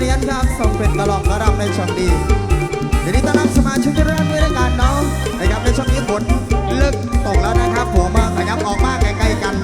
เรียนครับส่งเป็นกระลอกกระรำในช่องดีเดี๋ยนี้ต้อนรับสมาชิกที่เริ่มด้วยกันเนาะนะครับในช่องนี้ฝนเลิกตกแล้วนะครับผมมาขยับออกมาไกลๆกัน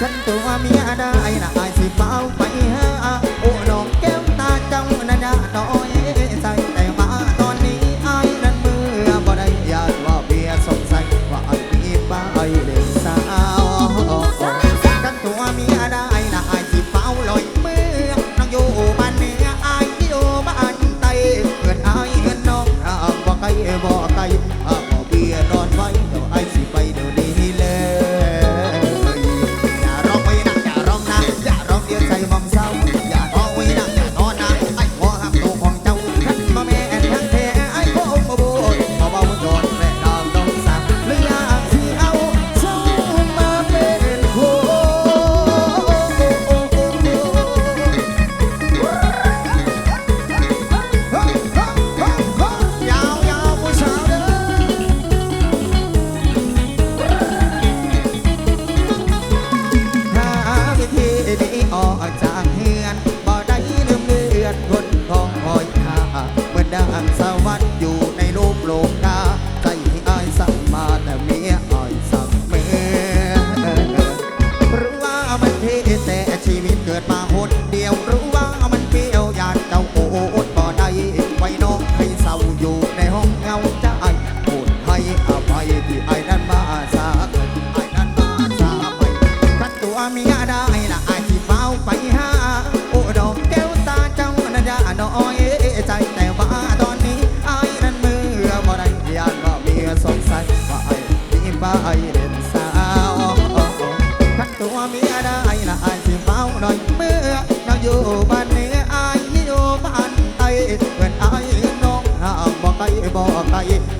ฉันตัวเมียได้นะอายสิเมาไปเฮอโอ้น้องแก้วตาจ้านะนะน้อย yeah.